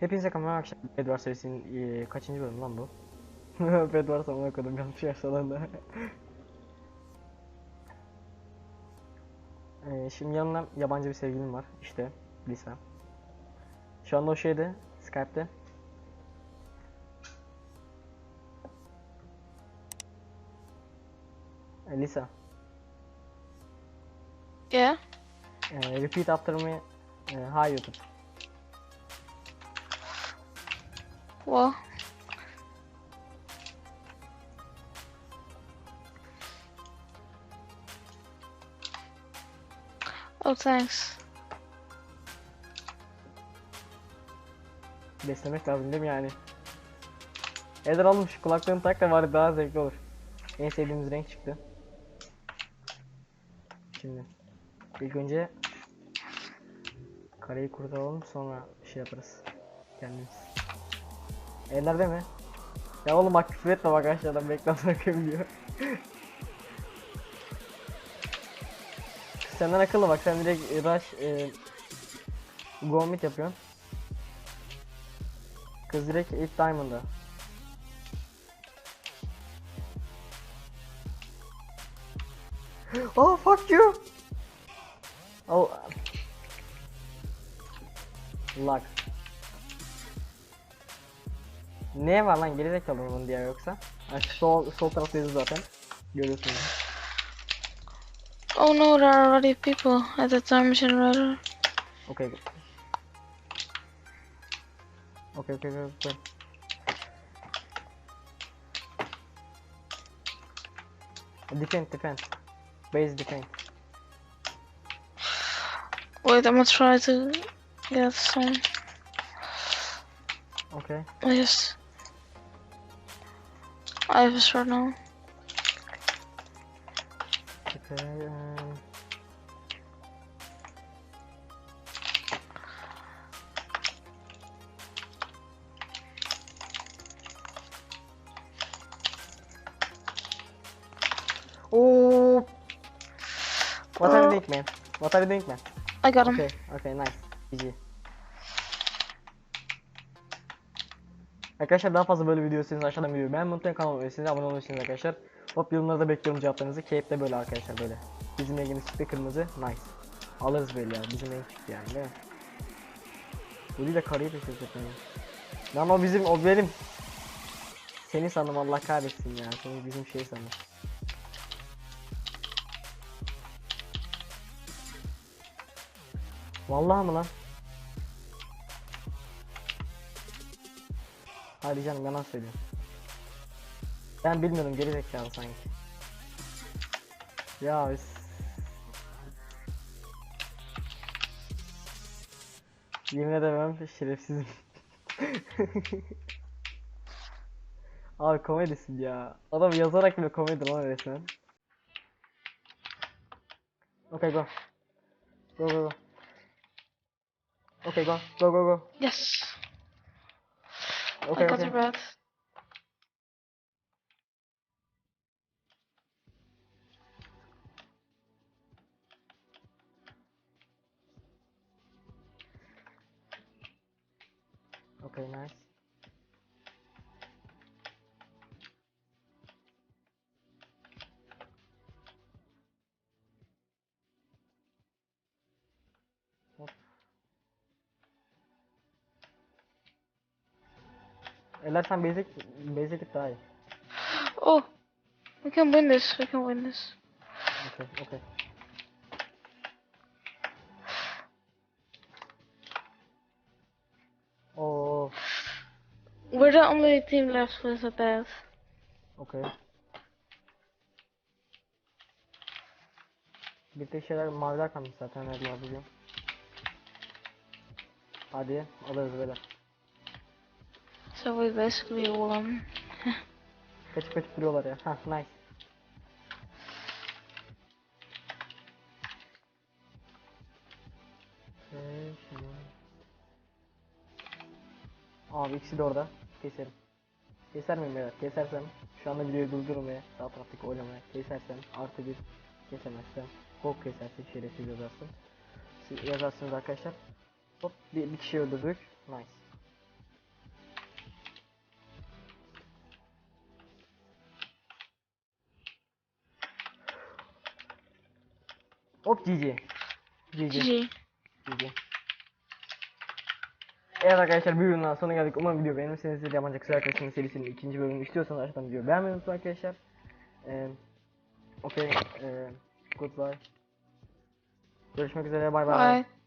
Hepinize kamera akşam Bedwars serisinin eee, kaçıncı bölümü lan bu? Bedwars amına koydum yanlış yaşlananda. Eee, şimdi yanımda yabancı bir sevgilim var işte Lisa. Şu anda o şeyde Skype'te. E, Lisa, Yeah. eee, repeat after me. Eee, hi YouTube. Well. Oh, thanks. Beslemek lazım değil mi yani? Eder şu kulaklığını tak da bari daha zevkli olur. En sevdiğimiz renk çıktı. Şimdi ilk önce kareyi kurtaralım sonra şey yaparız. Kendimiz. Eder değil mi? Ya oğlum bak küfür etme bak aşağıdan bekle bırakabiliyor. Senden akıllı bak sen direkt rush e, go mid yapıyorsun. Kız direkt ilk diamond'da. oh fuck you. Oh. Lag. Ne var lan gerizekalı bunun diye yoksa? Şu sol sol tarafta yazı zaten. Görüyorsunuz. Oh no, there are already people at the time generator. Okay. Okay, okay, okay, okay. Defend, defend. Base defend. Wait, I'm gonna try to get some. Okay. I just. I have a sword now. Okay. Um... Oh! What are you doing, man? What are you doing, man? I got him. Okay, okay, nice. GG. Arkadaşlar daha fazla böyle video istiyorsanız aşağıdan videoyu beğenmeyi unutmayın kanalıma üye abone olursunuz arkadaşlar. Hop yorumlarda bekliyorum cevaplarınızı. Cape böyle arkadaşlar böyle. Bizim rengimiz çıktı kırmızı. Nice. Alırız böyle ya. Bizim renk çıktı yani değil mi? Uli de karıyı ses yapıyor. Lan o bizim o benim. Seni sandım Allah kahretsin ya. Seni bizim şey sandım. Vallahi mı lan? Hadi canım yalan söylüyorum. Ben bilmiyorum geri zekalı sanki. Ya üs- Yemin edemem şerefsizim. Abi komedisin ya. Adam yazarak bile komedi lan resmen. Okay go. Go go go. Okay go. Go go go. Yes. Okay I got okay. the red. Okay nice. Eller sen basic basic daha iyi. Oh, we can win this. We can win this. Okay, okay. Oh, We're the only team left with a bed. okay. Bir şeyler maviler kalmış zaten her biliyorum. Hadi alırız böyle. So we basically won. Kaçıp kaçıp duruyorlar ya. Ha nice. Abi ikisi de orada. Keserim. Keser miyim beyler? Kesersem şu anda videoyu durdurmaya sağ taraftaki oylamaya kesersem artı bir kesemezsem hop kesersin şerefsiz yazarsın. Siz yazarsınız arkadaşlar. Hop bir, bir kişi öldürdük. Nice. Hop GG. GG. GG. GG. Evet arkadaşlar bir bölümün daha sonuna geldik. Umarım video beğenirseniz de yabancı kız arkadaşımın serisinin ikinci bölümünü istiyorsanız aşağıdan video beğenmeyi unutmayın arkadaşlar. Ee, Okey. Ee, goodbye. Görüşmek üzere. Bay bay. Bye.